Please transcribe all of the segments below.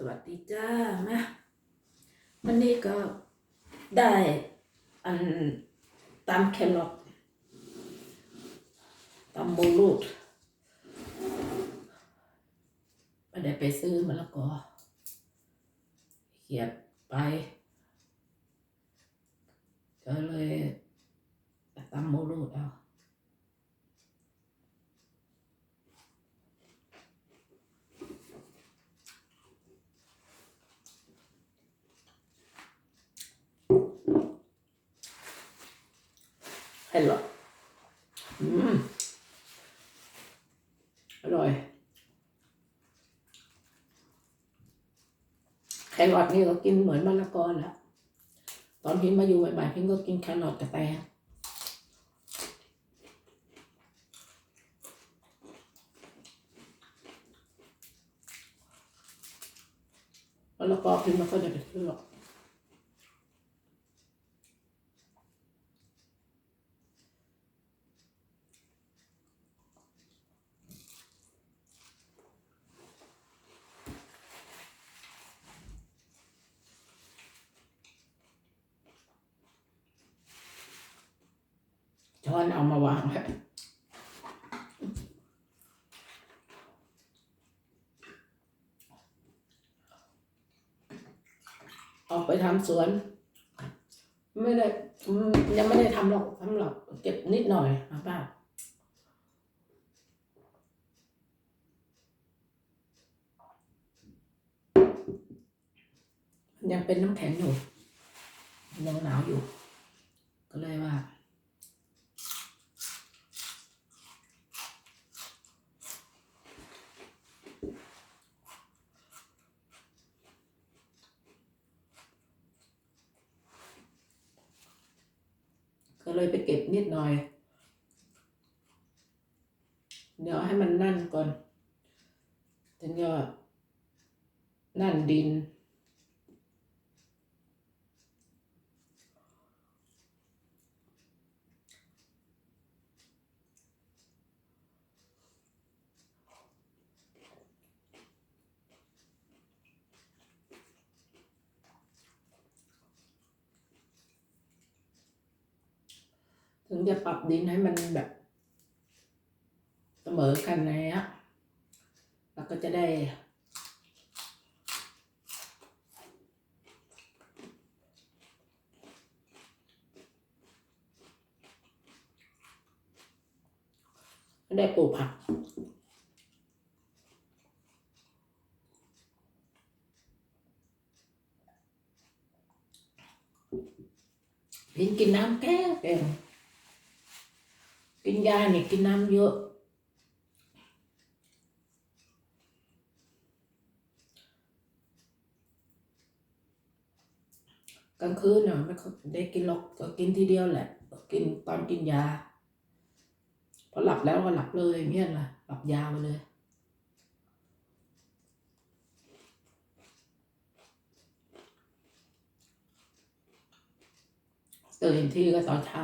สวัสดีจ้ามาวันนี้ก็ได้อันตำแครอทตำบูรูดไม่ได้ไปซื้อมะละกอเขียดไป ก็เลยตำบูรูดเอา ให้หรออืมอร่อยแครอทนี่ก็กินเหมือนมะละกอแหล้วตอนพิมมาอยู่ใหม่ๆพิมก็กินแครอทกับแตงมะละกอพิมมันก็จะไปซื้อหรอก เอามาวางไว้ออกไปทำสวน ไม่ได้ยังไม่ได้ทำหรอกทำหรอกเก็บนิดหน่อยนะป้ายังเป็นน้ำแข็งอยู่ยังหนาวอยู่ ก็เลยว่า ก็เลยไปเก็บนิดหน่อย เดี๋ยวให้มันนั่นก่อนถึงจะนั่นดิน ถึ งจะปรับดินให้มันแบบเสมอกันนะฮะแล้วก็จะได้ได้ปลูกผักพินกินน้ำแก้วแก้ว กินยาเนี่ยกินน้ำเยอะ กลางคืนน่ะไม่ค่อยได้กินหรอกก็กินทีเดียวแหละกินตอนกินยา พอหลับแล้วก็หลับเลยเงี้ยล่ะหลับยาวไปเลยตื่นทีก็ตอนเช้า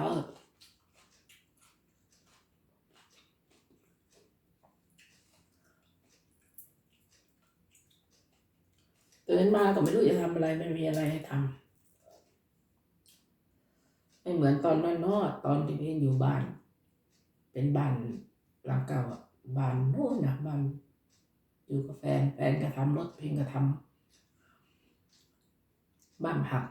ตื่นมาก็ไม่รู้จะทำอะไรไม่มีอะไรให้ทำไม่เหมือนตอนนั้นนอตอนที่พี่อยู่บ้าน เป็นบ้านหลังเก่าอะบ้านโน่นนะบ้านอยู่กับแฟนแฟนก็ทำรถพิงก็ทำบ้านผัก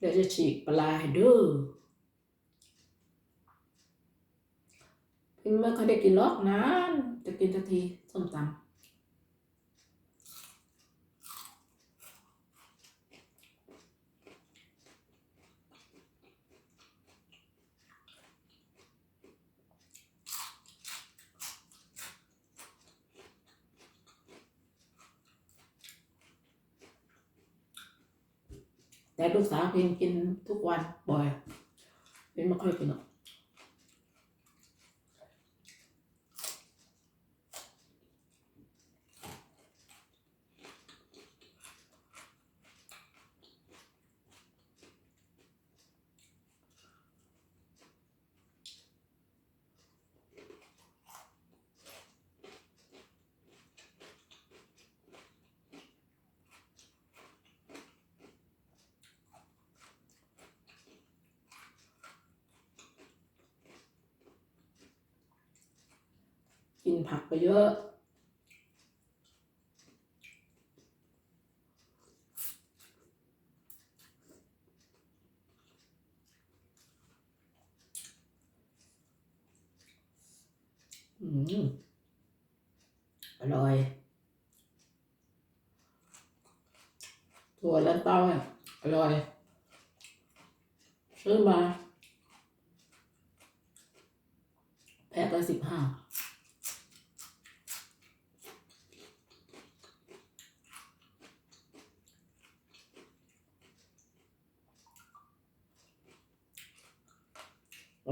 เดี๋ยวจะฉีกปลาให้ดูพี่ไม่ค่อยได้กินหรอกนานจะกินสักทีส้มตำ แต่ลูกสาวพินกินทุกวันบ่อยเป็นไม่ค่อยกินหรอก เยอะอืมอร่อยถั่วลันเต้าอะอร่อย ซื้อมาแพ็คละสิบห้า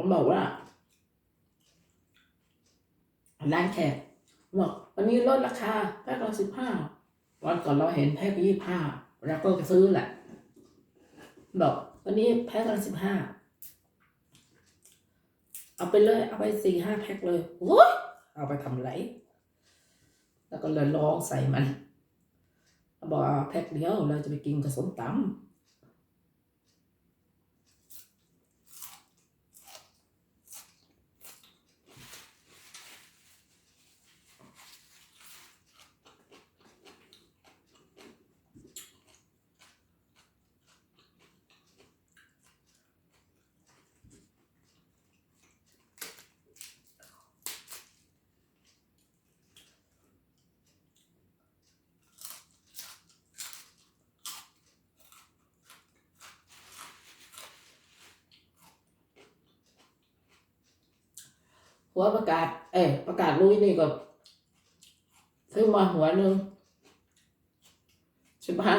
ผมบอกว่าร้านแขกบอกวันนี้ลดราคาแพ็คละสิบห้าวันก่อนเราเห็นแพ็คยี่ห้าเราก็ซื้อแหละ บอกวันนี้แพ็คละสิบห้าเอาไปเลย เอาไปสี่ห้าแพ็คเลยโว้ยเอาไปทำไร แล้วก็เลยลองใส่มันบอกแพ็คเดียวเราจะไปกินกับสมตำ หัวประกาศ เอ้ยประกาศลุยนี่ก็ซื้อมาหัวหนึ่งสิบห้า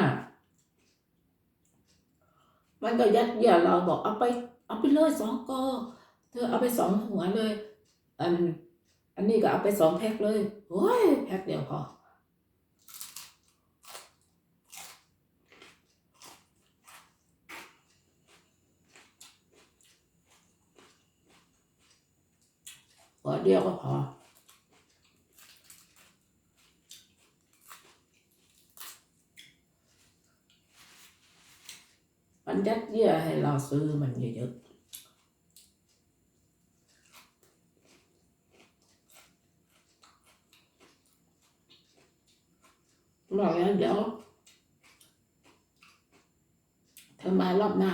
มันก็ยัดเยียดเราบอกเอาไป เอาไปเลยสองกอเธอเอาไปสองหัวเลย อัน อันนี้ก็เอาไปสองแพ็คเลยโอ้ยแพ็คเดียวพอ หัวเดียวก็พอมันยัดเยียดให้เราซื้อมันเยอะๆบอกแล้วเดี๋ยวเธอมารอบหน้า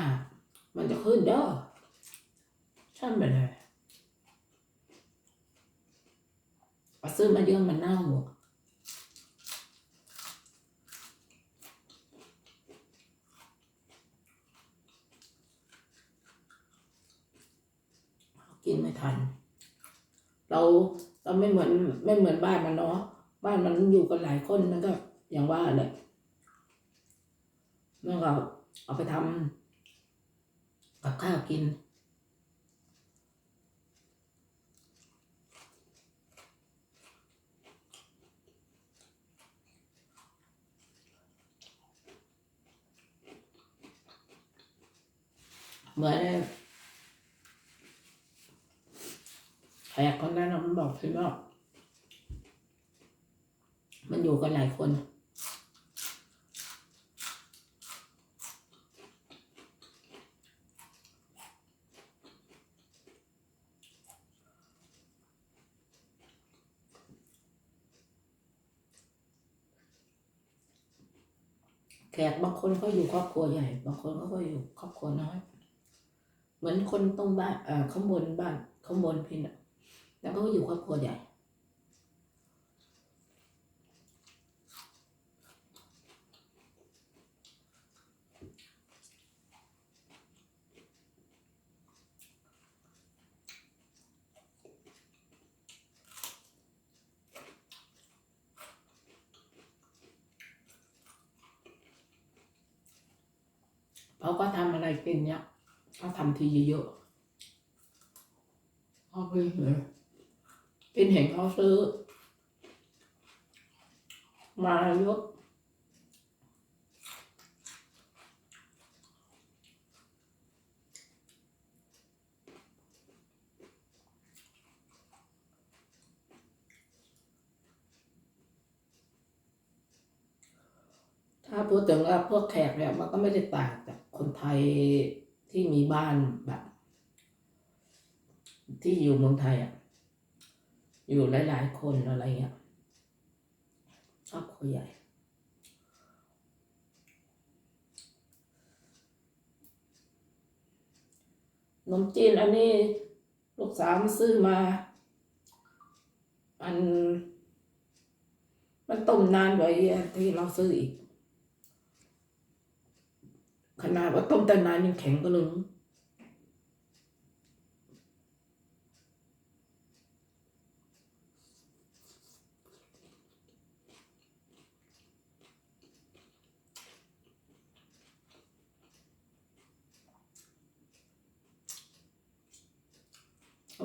มันจะขึ้นเด้อใช่ไหมเลย เอซื้อมาเยอะมันเน่ากินไม่ทัน เราเราไม่เหมือนไม่เหมือนบ้านมันเนาะบ้านมันอยู่กันหลายคนมันก็อย่างว่าแหละมันก็เอาไปทำกับข้าวกิน เหมือนแขกคนนั้นมันบอกพี่ว่ามันอยู่กันหลายคนแขกบางคนเขาอยู่ครอบครัวใหญ่ บางคนก็อยู่ครอบครัวน้อย เหมือนคนตรงบ้านเอ่อข้างบนบ้านข้างบนเพินอะแล้วก็อยู่ครอบครัวใหญ่เขาก็ทำอะไรกินเนี่ย เขาทำทีเยอะๆเขาไปเห็นกินเห็นเขาซื้อ มาเยอะถ้าพูดถึงว่าพวกแขกเนี่ยมันก็ไม่ได้ต่างจากคนไทย ที่มีบ้านแบบ ที่อยู่เมืองไทยอะ อยู่หลาย ๆ คนอะไรเงี้ยชอบครัวใหญ่นมจีนอันนี้ลูกสาวมันซื้อมา มัน มันต้มนานกว่าที่เราซื้ออีก ขนาดว่าต้มแต่นานยังแข็งก็เลย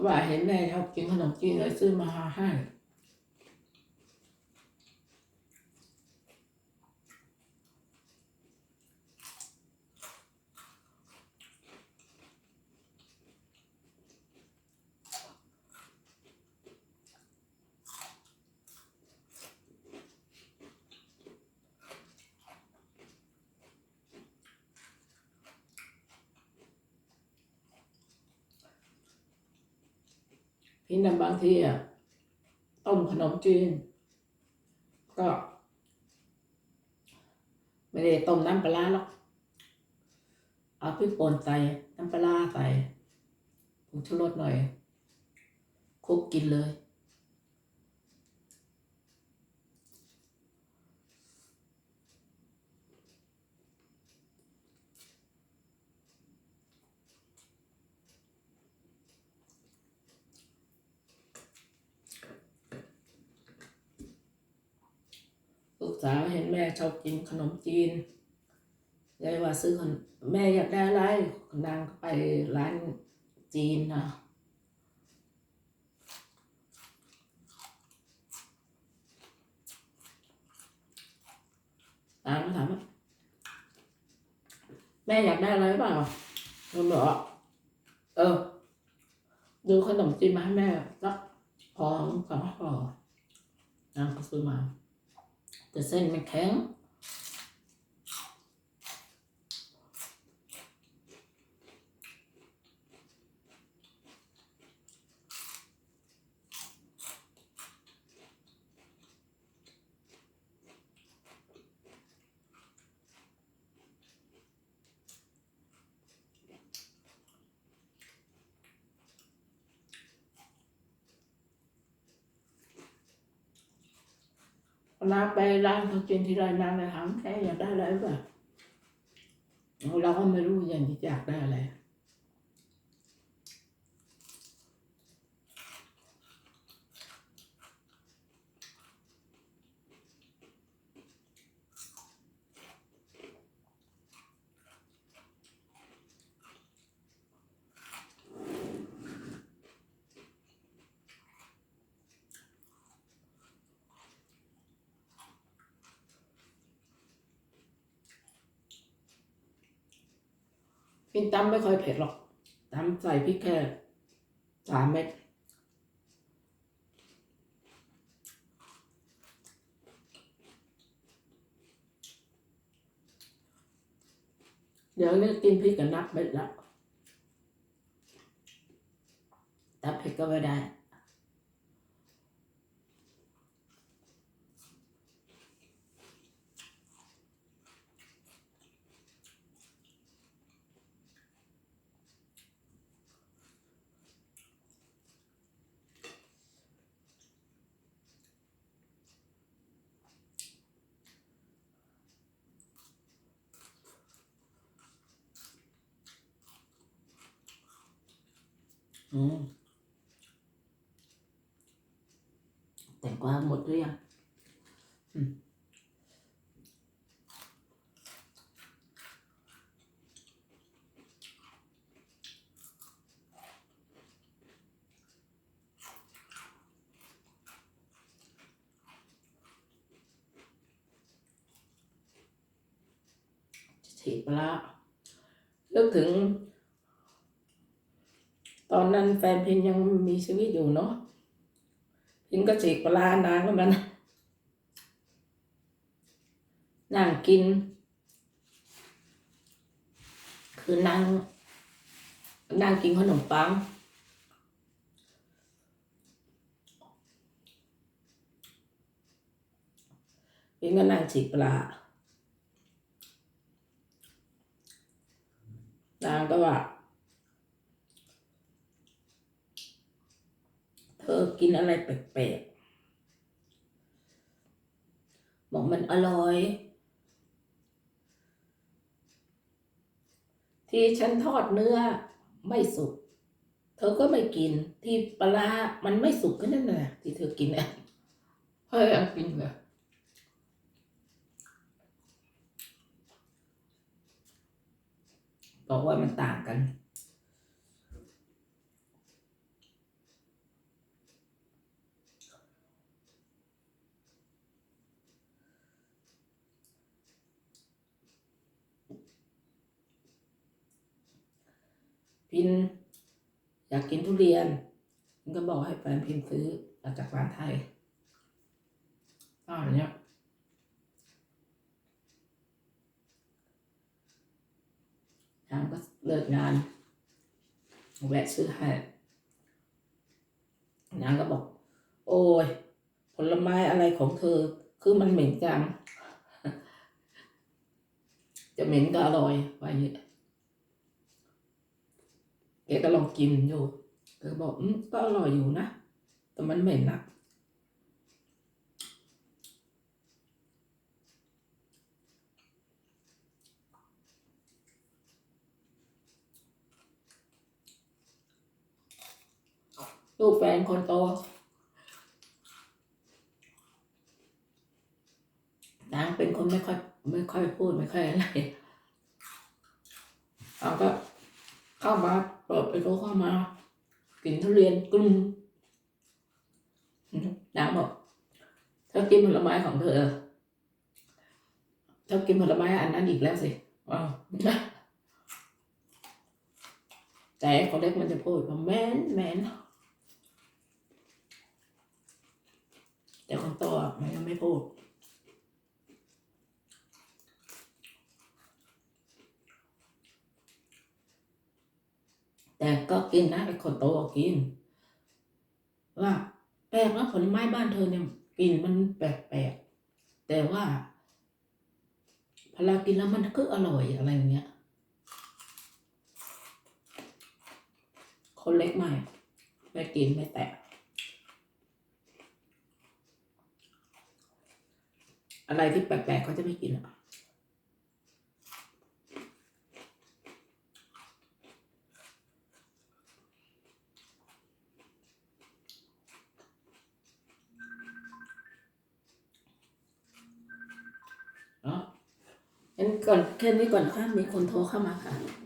ว่าเห็นแม่ชอบกินขนมจีนเลยซื้อมาให้ พี่นำบางทีอะต้มขนมจีน ก็ ไม่ได้ต้มน้ำปลาหรอกเอาพริกป่นใส่น้ำปลาใส่ผงชูรสหน่อยคุกกินเลย ลูก สาวเห็นแม่ชอบกินขนมจีนยายว่าซื้อขนแม่อยากได้อะไรนางไปร้านจีนนะนางถามแม่อยากได้อะไรเปล่าเราบอกว่เออ ดูขนมจีนมาให้แม่สักพอสองห่อนางก็ซื้อมา แต่เนมันแข็งเวลาไปร้านเขากินที่ไรนางเลยถามแกอยากได้อะไรแบบเราก็ไม่รู้อย่างที่อยากได้อะไร กินตำไม่ค่อยเผ็ดหรอกตำใส่พริกแค่สามเม็ดเดี๋ยวนี้กินพริกกับนับเม็ดแล้วแต่เผ็ดก็ไม่ได้ ừ. để qua một cái à ừ. thịt là nước thứ ตอนนั้นแฟนเพินยังมีชีวิตอยู่เนาะเพินก็ฉีกปลาร้านางก็มันนั่งกิน คือนั่งนั่งกินขนมปังเพินก็นั่งฉีกปลานางก็ว่า เธอกินอะไรแปลกๆ บอกมันอร่อย ที่ฉันทอดเนื้อไม่สุก เธอก็ไม่กิน ที่ปลาร้ามันไม่สุกก็นั่นแหละที่เธอกินเนี่ยเฮ้ยเอากินเลยบอกว่ามันต่างกัน พินอยากกินทุเรียนพินก็บอกให้แฟนพินซื้อมาจากร้านไทยอ้าวอย่างเนี้ยนางก็เลิกงานแวะซื้อให้นางก็บอก โอ้ย ผลไม้อะไรของเธอ คือมันเหม็นจัง จะเหม็นก็อร่อยว่าอย่างนี้ กก็ลองกินอยู่แกก็บอกอืมก็อร่อยอยู่นะ แต่มันเหม็นอะลูกแฟนคนโตนางเป็นคนไม่ค่อยไม่ค่อยพูดไม่ค่อยอะไรเอาก็ เข้ามาเปิดไปรู้เข้ามากินทุเรียนกลุ่มนางบอกเธอกินผลไม้ของเธอเธอกินผลไม้อันนั้นอีกแล้วสิอ้าวแต่คนเล็กมันจะพูดว่าแม่นแม่นแต่คนโตมันยังไม่พูด แต่ก็กินนะไอ้คนโตก็กิน ว่าแปลกนะผลไม้บ้านเธอเนี่ยกลินมันแปลกๆแต่ว่าพอเรากินแล้วมันก็อร่อยอะไรอย่างเงี้ย คนเล็กไม่ไม่กินไม่แตะอะไรที่แปลกๆเขาจะไม่กินอะ เนาะงั้น ก่อนแค่นี้ก่อนค่ะมีคนโทรเข้ามาค่ะ